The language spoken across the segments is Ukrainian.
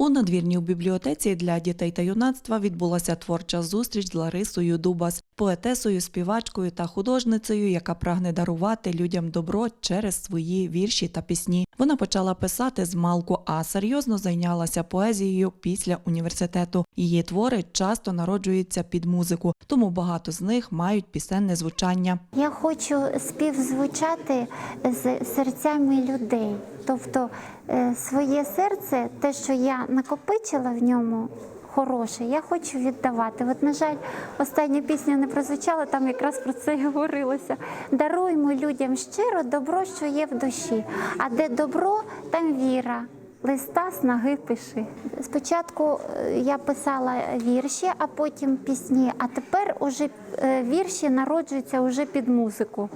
У надвірній бібліотеці для дітей та юнацтва відбулася творча зустріч з Ларисою Дубас, поетесою, співачкою та художницею, яка прагне дарувати людям добро через свої вірші та пісні. Вона почала писати з малку, а серйозно зайнялася поезією після університету. Її твори часто народжуються під музику, тому багато з них мають пісенне звучання. Я хочу співзвучати з серцями людей. Тобто е, своє серце, те, що я накопичила в ньому. Хороше, я хочу віддавати. От, на жаль, остання пісня не прозвучала, там якраз про це і говорилося. Даруймо людям щиро добро, що є в душі. А де добро, там віра. Листа снаги пиши. Спочатку е, я писала вірші, а потім пісні. А тепер уже е, вірші народжуються уже під музику.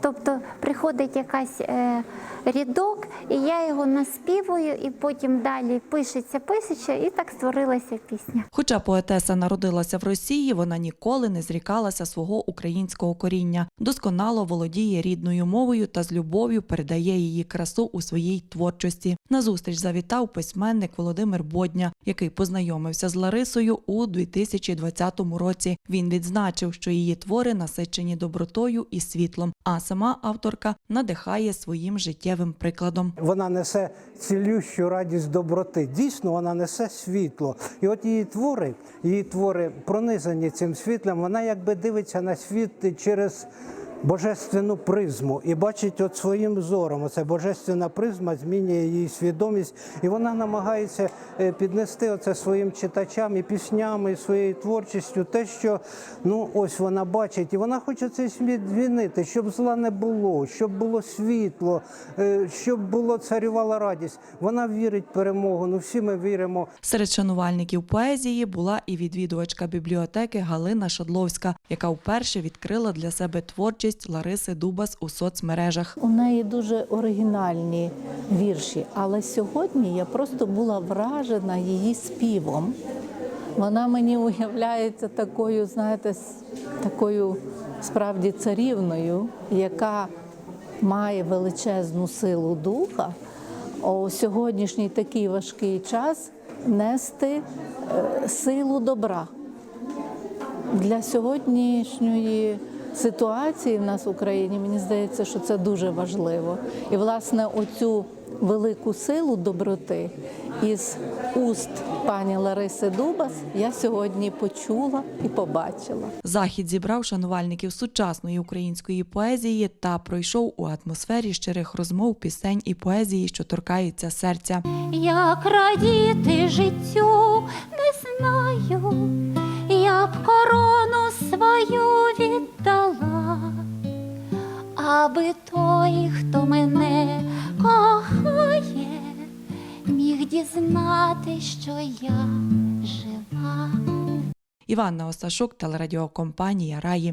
Тобто приходить якась е, рядок, і я його наспівую, і потім далі пишеться, пишеться, і так створилася пісня. Хоча поетеса народилася в Росії, вона ніколи не зрікалася свого українського коріння, досконало володіє рідною мовою та з любов'ю передає її красу у своїй творчості. На зустріч завітав письменник Володимир Бодня, який познайомився з Ларисою у 2020 році. Він відзначив, що її твори насичені добротою і світлом, а сама авторка надихає своїм життєвим прикладом. Вона несе цілющу радість доброти. Дійсно, вона несе світло. І от її твори, її твори пронизані цим світлом. Вона якби дивиться на світ через. Божественну призму і бачить от своїм зором. Оце божественна призма змінює її свідомість, і вона намагається е, піднести оце своїм читачам і піснями, і своєю творчістю, те, що ну ось вона бачить, і вона хоче цей світ змінити, щоб зла не було, щоб було світло, е, щоб було царювала радість. Вона вірить в перемогу. Ну всі ми віримо. Серед шанувальників поезії була і відвідувачка бібліотеки Галина Шадловська, яка вперше відкрила для себе творчість Лариси Дубас у соцмережах. У неї дуже оригінальні вірші, але сьогодні я просто була вражена її співом. Вона мені уявляється такою, знаєте, такою справді царівною, яка має величезну силу духа у сьогоднішній такий важкий час нести е, силу добра для сьогоднішньої ситуації в нас в Україні мені здається, що це дуже важливо. І власне оцю велику силу доброти із уст пані Лариси Дубас я сьогодні почула і побачила. Захід зібрав шанувальників сучасної української поезії та пройшов у атмосфері щирих розмов, пісень і поезії, що торкаються серця. Як радіти життю, не знаю, той, хто мене кохає, міг дізнати, що я жива. Іванна Осташук, телерадіокомпанія Раї.